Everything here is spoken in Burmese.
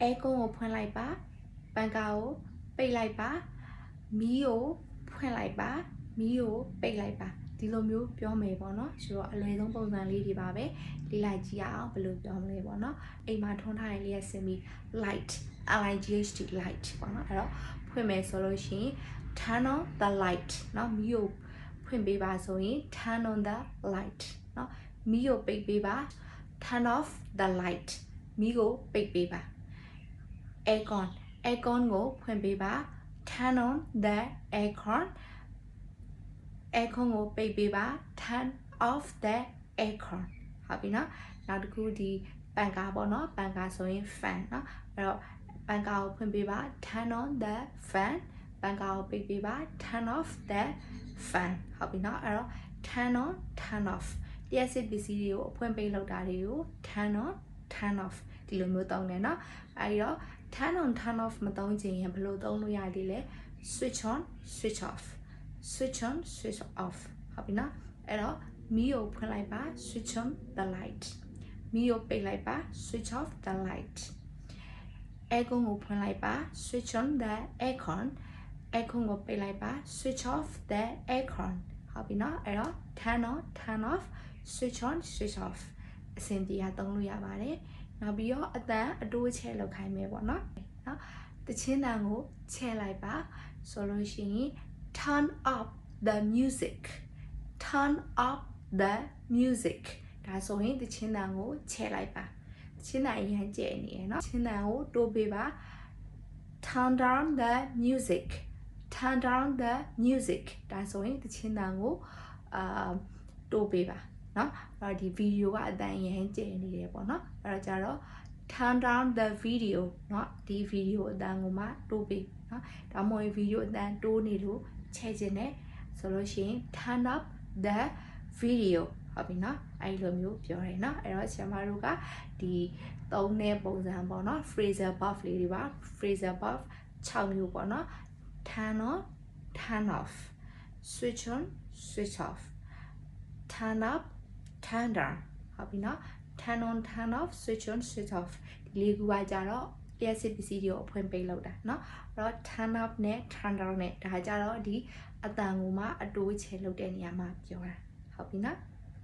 အဲကွန်းကိုဖွင့်လိုက်ပါပန်ကာကိုပိတ်လိုက်ပါမီးကိုဖွင့်လိုက်ပါမီးကိုပိတ်လိုက်ပါဒီလိုမျိုးပြောမယ်ပေါ့နော်ဆိုတော့အလွယ်ဆုံးပုံစံလေးတွေပါပဲလေ့လာကြည့်အောင်ဘယ်လိုပြောမလဲပေါ့နော်အိမ်မှာထွန်းထားရင်လေးရစင်ပြီး light l i g h t light ပေါ့နော်အဲ့တော့ဖွင့်မယ်ဆိုလို့ရှိရင် turn on the light เนาะမီးကိုဖွင့်ပေးပါဆိုရင် turn on the light เนาะမီးကိုပိတ်ပေးပါ turn off the light မီးကိုပိတ်ပေးပါ aircon. Aircon go phuen baby. turn on the aircon. Aircon go pe pe turn off the aircon. Ha bi na? Naw de khu di panga no panga so yin fan no aro panga baby. turn on the fan. Panga go pe turn off the fan. Ha bi na? Aro turn on turn off. Yes, it's bc ri go phuen pe lout turn on turn off. ဒီလိုမျိုးသုံးတယ်เนาะအဲဒီတော့ turn on turn off မသုံးချင်ရင်ဘယ်လိုသုံးလို့ရသေးလဲ switch on switch off switch on switch off ဟုတ်ပြီနော်အဲ့တော့မီးကိုဖွင့်လိုက်ပါ switch on the light မီးကိုပိတ်လိုက်ပါ switch off the light aircon ကိုဖွင့်လိုက်ပါ switch on the aircon aircon ကိုပိတ်လိုက်ပါ switch off the aircon ဟုတ်ပြီနော်အဲ့တော့ turn on turn off switch on switch off အဆင်ပြေအောင်သုံးလို့ရပါတယ် နောက်ပြီးတော့အတန်အတိုးချဲလောက်ခိုင်းမယ်ပေါ့နော်နော်တချင်းတန်ကိုချဲလိုက်ပါဆိုလို့ရှိရင် turn up the music turn up the music ဒါဆိုရင်တချင်းတန်ကိုချဲလိုက်ပါတချင်းတန်အရင်ကျဲနေရယ်နော်ချင်းတန်ကိုတိုးပေးပါ turn down the music turn down the music ဒါဆိုရင်တချင်းတန်ကိုအာတိုးပေးပါ เนาะအဲ့တော့ဒီဗီဒီယိုကအတန်ရမ်းကျယ်နေတယ်ပေါ့เนาะအဲ့တော့ကြတော့ turn down the video เนาะဒီဗီဒီယိုအတန်ကိုမှတိုးပေးเนาะဒါမှမဟုတ်ဗီဒီယိုအတန်တိုးနေလို့ချဲ့ခြင်းနဲ့ဆိုလို့ရှိရင် turn up the video ဟုတ်ပြီเนาะအဲ့လိုမျိုးပြောရဲเนาะအဲ့တော့ဆရာမတို့ကဒီသုံးတဲ့ပုံစံပေါ့เนาะ phrasal verb လေးတွေပါ phrasal verb 6မျိုးပေါ့เนาะ turn on turn off switch on switch off turn up turn down ဟုတ်ပြီနော် turn on turn off switch on switch off ဒီလေးခုကကြတော့လျှက်စစ်ပစ္စည်းတွေကိုအဖွင့်ပိတ်လောက်တာเนาะအဲ့တော့ turn up နဲ့ turn down နဲ့ဒါကြတော့ဒီအတန်ကိုမှအတိုးချဲလောက်တဲ့နေရာမှာပြောတာဟုတ်ပြီနော်